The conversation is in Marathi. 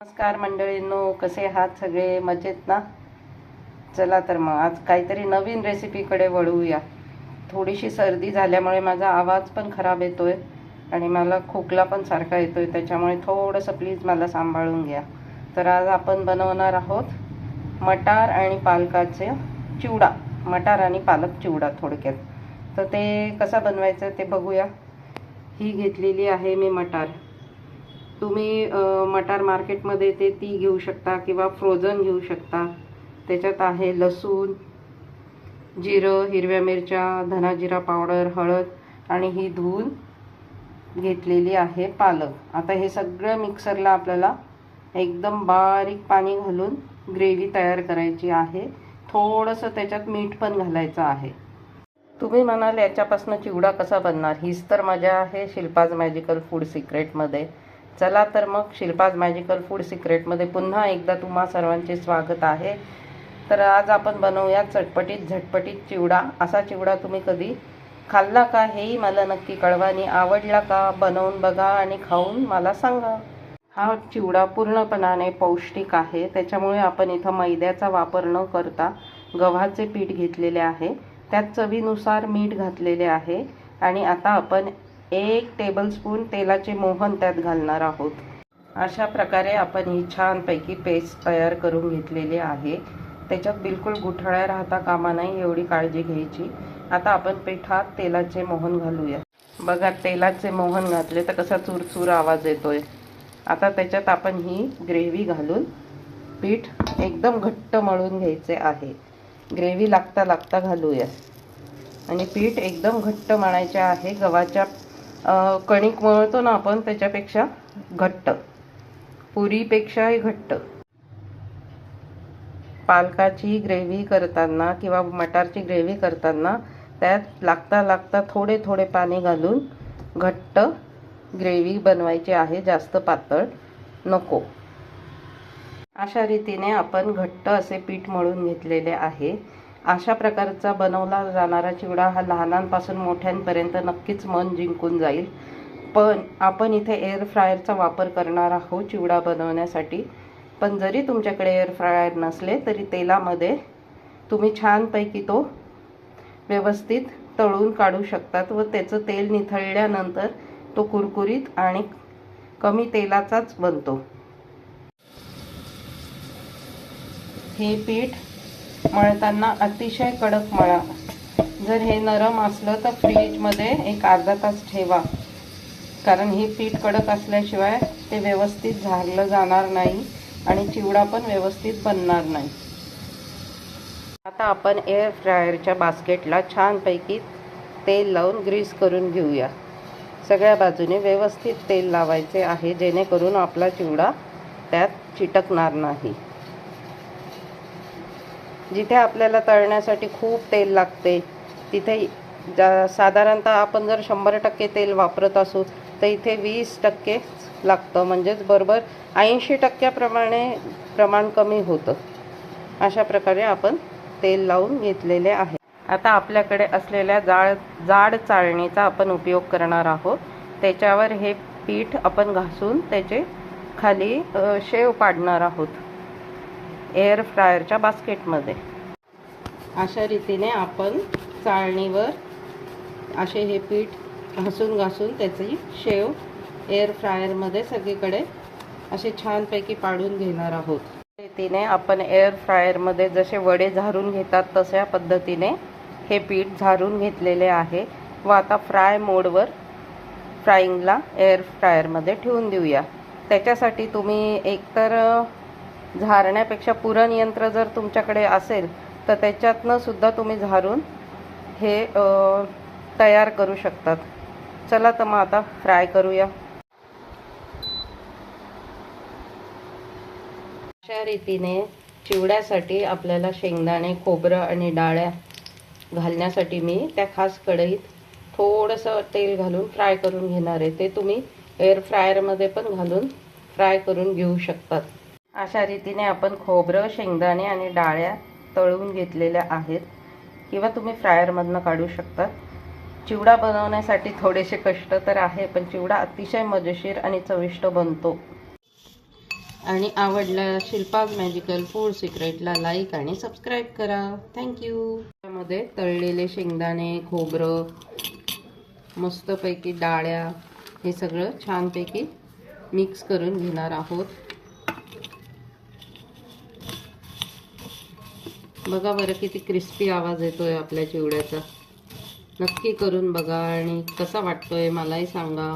नमस्कार मंडळींनो कसे आहात सगळे? मजेत ना? चला तर मग आज काहीतरी नवीन रेसिपीकडे वळूया. थोडीशी सर्दी झाल्यामुळे माझा आवाज पण खराब येतोय आणि मला खोकला पण सारखा येतोय त्याच्यामुळे थोडंसं प्लीज मला सांभाळून घ्या. तर आज आपण बनवणार आहोत मटार आणि पालकाचे चिवडा मटार आणि पालक चिवडा थोडक्यात. तर ते कसा बनवायचं ते बघूया. ही घेतलेली आहे मी मटार. तुम्ही मटार मार्केटमध्ये ते ती घेऊ शकता किंवा फ्रोझन घेऊ शकता. त्याच्यात आहे लसूण जिरं हिरव्या मिरच्या धनाजिरा पावडर हळद आणि ही धुवून घेतलेली आहे पालक. आता हे सगळं मिक्सरला आपल्याला एकदम बारीक पाणी घालून ग्रेव्ही तयार करायची आहे. थोडंसं त्याच्यात मीठ पण घालायचं आहे. तुम्ही म्हणाल याच्यापासून चिवडा कसा बनणार? हीच तर मजा आहे शिल्पाज मॅजिकल फूड सिक्रेटमध्ये चला तर मग शिल्पाज मॅजिकल फूड सिक्रेटमध्ये पुन्हा एकदा तुम्हा सर्वांचे स्वागत आहे. तर आज आपण बनवूया चटपटीत झटपटीत चिवडा. असा चिवडा तुम्ही कधी खाल्ला का हेही मला नक्की कळवा आणि आवडला का बनवून बघा आणि खाऊन मला सांगा. हा चिवडा पूर्णपणाने पौष्टिक आहे. त्याच्यामुळे आपण इथं मैद्याचा वापर न करता गव्हाचे पीठ घेतलेले आहे. त्यात चवीनुसार मीठ घातलेले आहे. आणि आता आपण एक टेबलस्पून तेलाचे मोहन त्यात घालणार आहोत. अशा प्रकारे आपण ही छानपैकी पेस्ट तयार करून घेतलेली आहे. त्याच्यात बिलकुल गुठळ्या राहता कामा नाही एवढी काळजी घ्यायची. आता आपण पिठात तेलाचे मोहन घालूया. बघा तेलाचे मोहन घातले तर कसा चुरचूर आवाज येतोय. आता त्याच्यात आपण ही ग्रेव्ही घालून पीठ एकदम घट्ट मळून घ्यायचे आहे. ग्रेव्ही लागता लागता घालूया. आणि पीठ एकदम घट्ट मळायचे आहे. गव्हाच्या कणिक मळतो ना आपण त्याच्यापेक्षा घट्ट. पुरीपेक्षाही घट्ट. पालकाची ग्रेव्ही करताना किंवा मटारची ग्रेव्ही करताना त्यात लागता लागता थोडे थोडे पाणी घालून घट्ट ग्रेव्ही बनवायची आहे जास्त पातळ नको. अशा रीतीने आपण घट्ट असे पीठ मळून घेतलेले आहे. अशा प्रकारचा बनवला जाणारा चिवडा हा लहानांपासून मोठ्यांपर्यंत नक्कीच मन जिंकून जाईल. पण आपण इथे एअर फ्रायरचा वापर करणार आहोत चिवडा बनवण्यासाठी. पण जरी तुमच्याकडे एअर फ्रायर नसले तरी तेलामध्ये तुम्ही छानपैकी तो व्यवस्थित तळून काढू शकतात व त्याचं तेल निथळल्यानंतर तो कुरकुरीत आणि कमी तेलाचाच बनतो. हे पीठ मळताना अतिशय कडक मळा. जर हे नरम असलं तर फ्रीजमध्ये एक अर्धा तास ठेवा. कारण हे पीठ कडक असल्याशिवाय ते व्यवस्थित झारलं जाणार नाही आणि चिवडा पण व्यवस्थित बनणार नाही. आता आपण एअर फ्रायरच्या बास्केटला छानपैकी तेल लावून ग्रीस करून घेऊया. सगळ्या बाजूने व्यवस्थित तेल लावायचे आहे जेणेकरून आपला चिवडा त्यात चिटकणार नाही. जिथे आपल्याला तळण्यासाठी खूप तेल लागते तिथे जा साधारणतः आपण जर शंभर टक्के तेल वापरत असू तर इथे वीस टक्के लागतं. म्हणजेच बरोबर ऐंशी टक्क्याप्रमाणे प्रमाण कमी होतं. अशा प्रकारे आपण तेल लावून घेतलेले आहे. आता आपल्याकडे असलेल्या जाळ जाड चाळणीचा आपण उपयोग करणार आहोत. त्याच्यावर हे पीठ आपण घासून त्याचे खाली शेव पाडणार आहोत. एअर फ्रायरच्या बास्केटमध्ये. अशा रीतीने आपण चाळणीवर असे हे पीठ घासून घासून त्याची शेव एअर फ्रायरमध्ये सगळीकडे असे छानपैकी पाडून घेणार आहोत. रीतीने आपण एअर फ्रायरमध्ये जसे वडे झारून घेतात तशा पद्धतीने हे पीठ झारून घेतलेले आहे. व आता फ्राय मोडवर फ्राईंगला एअर फ्रायरमध्ये ठेवून देऊया. त्याच्यासाठी तुम्ही एकतर झारण्यापेक्षा पुरणयंत्र जर तुमच्याकडे असेल तर त्याच्यातनं सुद्धा तुम्ही झारून हे तयार करू शकतात. चला तर मग आता फ्राय करूया. अशा रीतीने चिवड्यासाठी आपल्याला शेंगदाणे खोबरं आणि डाळ्या घालण्यासाठी मी त्या खास कढईत थोडंसं तेल घालून फ्राय करून घेणार आहे. ते तुम्ही एअर फ्रायरमध्ये पण घालून फ्राय करून घेऊ शकतात. अशा रीतीने आपण खोबरं शेंगदाणे आणि डाळ्या तळून घेतलेल्या आहेत. किंवा तुम्ही फ्रायरमधनं काढू शकता. चिवडा बनवण्यासाठी थोडेसे कष्ट तर आहे पण चिवडा अतिशय मजेशीर आणि चविष्ट बनतो. आणि आवडला शिल्पाज मॅजिकल फूड सिक्रेटला लाईक आणि सबस्क्राईब करा. थँक्यू त्यामध्ये तळलेले शेंगदाणे खोबरं मस्तपैकी डाळ्या हे सगळं छानपैकी मिक्स करून घेणार आहोत. बघा बरं किती क्रिस्पी आवाज येतोय आपल्या चिवड्याचा. नक्की करून बघा आणि कसा वाटतोय मलाही सांगा.